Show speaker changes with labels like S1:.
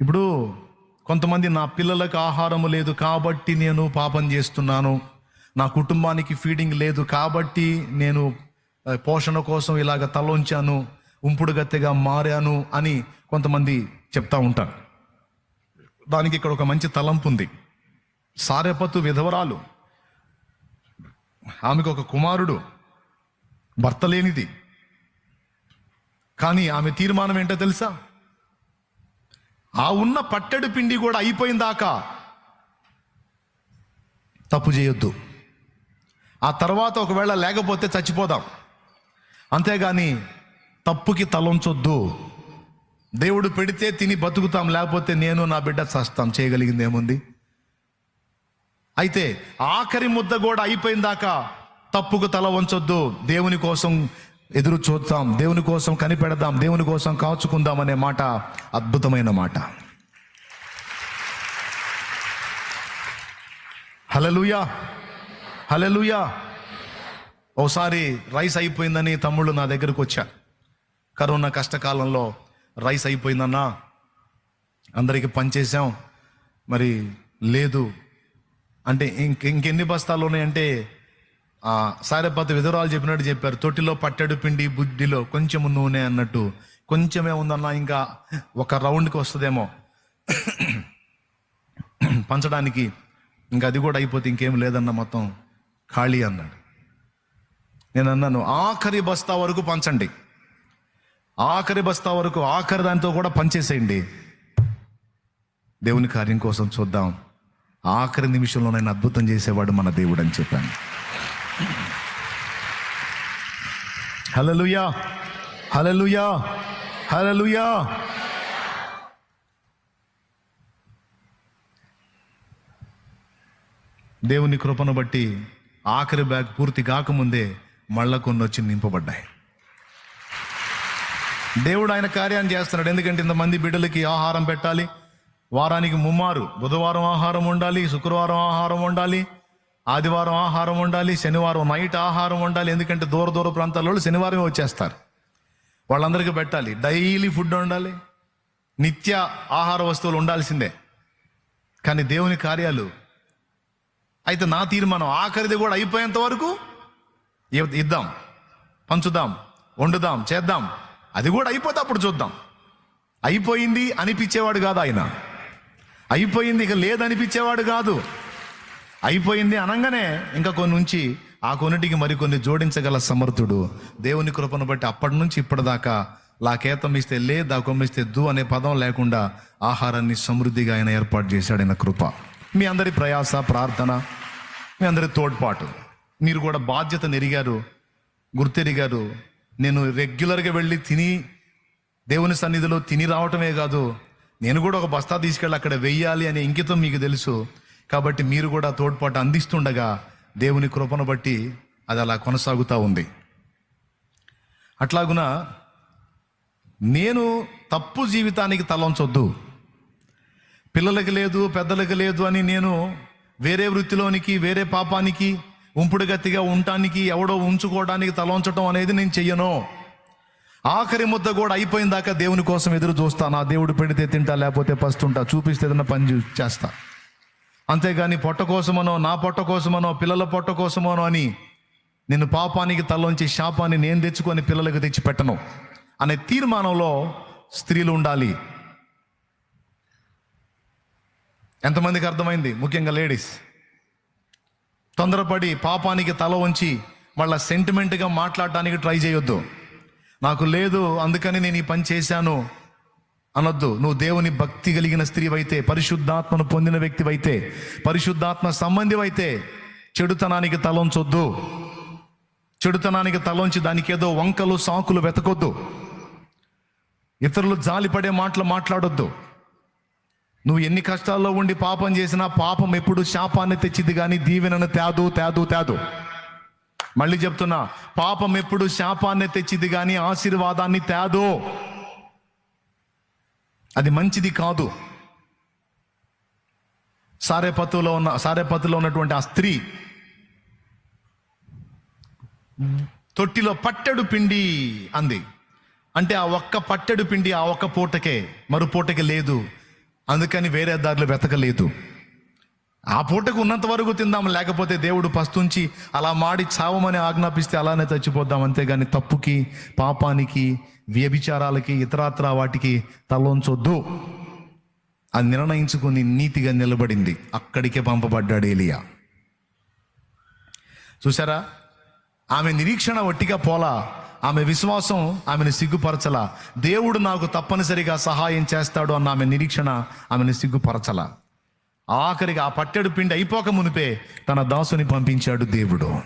S1: ఇప్పుడు కొంతమంది నా పిల్లలకు ఆహారము లేదు కాబట్టి నేను పాపం చేస్తున్నాను. నా కుటుంబానికి ఫీడింగ్ లేదు కాబట్టి నేను పోషణ కోసం ఇలాగ తలొంచాను ఉంపుడు గత్తెగా మారాను అని కొంతమంది చెప్తా ఉంటారు. దానికి ఇక్కడ ఒక మంచి తలంపు ఉంది. సారెపత్తు విధవరాలు. ఆమెకు ఒక కుమారుడు భర్త లేనిది. కానీ ఆమె తీర్మానం ఏంటో తెలుసా? ఆ ఉన్న పట్టెడు పిండి కూడా అయిపోయిందాకా తప్పు చేయొద్దు. ఆ తర్వాత ఒకవేళ లేకపోతే చచ్చిపోదాం. అంతేగాని తప్పుకి తలంచొద్దు. దేవుడు పెడితే తిని బతుకుతాం లేకపోతే నేను నా బిడ్డ చస్తాం. చేయగలిగింది ఏముంది అయితే ఆఖరి ముద్ద కూడా అయిపోయిందాకా తప్పుకు తల వంచొద్దు. దేవుని కోసం ఎదురు చూద్దాం దేవుని కోసం కనిపెడదాం దేవుని కోసం కాచుకుందాం అనే మాట అద్భుతమైన మాట. హలలుయా హలలుయా ఓసారి రైస్ అయిపోయిందని తమ్ముళ్ళు నా దగ్గరకు వచ్చా కరోనా కష్టకాలంలో రైస్ అయిపోయిందన్నా అందరికీ పనిచేసాం మరి లేదు అంటే ఇంక ఇంకెన్ని బస్తాలు ఉన్నాయంటే సారెపతి విధురాలు చెప్పినట్టు చెప్పారు. తొట్టిలో పట్టెడు పిండి బుడ్డిలో కొంచెం నూనె అన్నట్టు. కొంచెమే ఉందన్నా ఇంకా ఒక రౌండ్కి వస్తుందేమో. పంచడానికి ఇంకా అది కూడా అయిపోతే ఇంకేం లేదన్న మొత్తం ఖాళీ అన్నాడు. నేను అన్నాను ఆఖరి బస్తా వరకు పంచండి. ఆఖరి బస్తా వరకు ఆఖరి దాంతో కూడా పంచేసేయండి. దేవుని కార్యం కోసం చూద్దాం. ఆఖరి నిమిషంలో నేను అద్భుతం చేసేవాడు మన దేవుడు అని చెప్పాను. హలలుయా హలలుయా హలలుయా దేవుని కృపను బట్టి ఆఖరి బ్యాగ్ పూర్తి కాకముందే మళ్ళా కొన్ని వచ్చి నింపబడ్డాయి. దేవుడు ఆయన కార్యాన్ని చేస్తున్నాడు. ఎందుకంటే ఇంతమంది బిడ్డలకి ఆహారం పెట్టాలి. వారానికి ముమ్మారు. బుధవారం ఆహారం ఉండాలి శుక్రవారం ఆహారం ఉండాలి ఆదివారం ఆహారం ఉండాలి శనివారం నైట్ ఆహారం ఉండాలి ఎందుకంటే దూర దూర ప్రాంతాల వాళ్ళు వచ్చేస్తారు. వాళ్ళందరికీ పెట్టాలి. డైలీ ఫుడ్ ఉండాలి నిత్య ఆహార వస్తువులు ఉండాల్సిందే. కానీ దేవుని కార్యాలు. అయితే నా తీర్మానం ఆఖరిది కూడా అయిపోయేంత వరకు ఇ- ఇద్దాం పంచుదాం వండుదాం చేద్దాం. అది కూడా అయిపోతే అప్పుడు చూద్దాం. అయిపోయింది అనిపించేవాడు కాదు ఆయన. అయిపోయింది ఇక లేదనిపించేవాడు కాదు. అయిపోయింది అనగానే ఇంకా కొన్ని ఉంచి ఆ కొన్నిటికి మరికొన్ని జోడించగల సమర్థుడు. దేవుని కృపను బట్టి అప్పటి నుంచి ఇప్పటిదాకా లాకేతం ఇస్తే లే దా ఇస్తే దు అనే పదం లేకుండా ఆహారాన్ని సమృద్ధిగా ఆయన ఏర్పాటు చేశాడు ఆయన కృప. మీ అందరి ప్రయాస ప్రార్థన మీ అందరి తోడ్పాటు. మీరు కూడా బాధ్యత నెరిగారు గుర్తెరిగారు. నేను రెగ్యులర్గా వెళ్ళి తిని దేవుని సన్నిధిలో తిని రావటమే కాదు నేను కూడా ఒక బస్తా తీసుకెళ్ళి అక్కడ వెయ్యాలి అనే ఇంకితం మీకు తెలుసు. కాబట్టి మీరు కూడా తోడ్పాటు అందిస్తుండగా దేవుని కృపను బట్టి అది అలా కొనసాగుతూ ఉంది. అట్లాగున నేను తప్పు జీవితానికి తలంచొద్దు. పిల్లలకి లేదు పెద్దలకి లేదు అని నేను వేరే వృత్తిలోనికి వేరే పాపానికి ఉంపుడు గత్తిగా ఉండటానికి ఎవడో ఉంచుకోవడానికి తలంచడం అనేది నేను చెయ్యను. ఆఖరి ముద్ద కూడా అయిపోయిన దాకా దేవుని కోసం ఎదురు చూస్తా. నా దేవుడు పెడితే తింటా లేకపోతే పస్తుంటా. చూపిస్తే ఏదైనా పని చూ- చేస్తా. అంతేగాని పొట్ట కోసమనో నా పొట్ట కోసమనో పిల్లల పొట్ట కోసమనో అని నేను పాపానికి తల్లోంచి శాపాన్ని నేను తెచ్చుకొని పిల్లలకు తెచ్చి పెట్టను అనే తీర్మానంలో స్త్రీలు ఉండాలి. ఎంతమందికి అర్థమైంది? ముఖ్యంగా లేడీస్. తొందరపడి పాపానికి తల ఉంచి వాళ్ళ సెంటిమెంట్గా మాట్లాడటానికి ట్రై చేయొద్దు. నాకు లేదు అందుకని నేను ఈ పని చేశాను. అనొద్దు. నువ్వు దేవుని భక్తి కలిగిన స్త్రీవైతే పరిశుద్ధాత్మను పొందిన వ్యక్తివైతే పరిశుద్ధాత్మ సంబంధివైతే చెడుతనానికి తలంచొద్దు. చెడుతనానికి తలంచి దానికి ఏదో వంకలు సాకులు వెతకొద్దు. ఇతరులు జాలిపడే మాటలు మాట్లాడొద్దు. నువ్వు ఎన్ని కష్టాల్లో ఉండి పాపం చేసినా పాపం ఎప్పుడు శాపాన్ని తెచ్చిద్ది కానీ దీవెనను తేదు తేదు తేదు. మళ్ళీ చెప్తున్నా పాపం ఎప్పుడు శాపాన్ని తెచ్చిద్ది కానీ ఆశీర్వాదాన్ని తేదు. అది మంచిది కాదు. సారేపత్తులో ఉన్న సారేపత్తులో ఉన్నటువంటి ఆ స్త్రీ తొట్టిలో పట్టెడు పిండి అంది. అంటే ఆ ఒక్క పట్టెడు పిండి ఆ ఒక్క పూటకే మరు పూటకి లేదు. అందుకని వేరే దారిలో వెతకలేదు. ఆ పూటకు ఉన్నంత వరకు తిందాం లేకపోతే దేవుడు పస్తుంచి అలా మాడి చావమని ఆజ్ఞాపిస్తే అలానే చచ్చిపోద్దాం. అంతేగాని తప్పుకి పాపానికి వ్యభిచారాలకి ఇతరాత్ర వాటికి తలొంచొద్దు. అది నిర్ణయించుకుని నీతిగా నిలబడింది. అక్కడికే పంపబడ్డాడు ఏలియా. చూసారా ఆమె నిరీక్షణ ఒట్టిగా పోలా ఆమె విశ్వాసం ఆమెను సిగ్గుపరచలా. దేవుడు నాకు తప్పనిసరిగా సహాయం చేస్తాడు అన్న ఆమె నిరీక్షణ ఆమెను సిగ్గుపరచలా. ఆఖరిగా ఆ పట్టెడు పిండి అయిపోక మునిపే తన దాసుని పంపించాడు దేవుడు.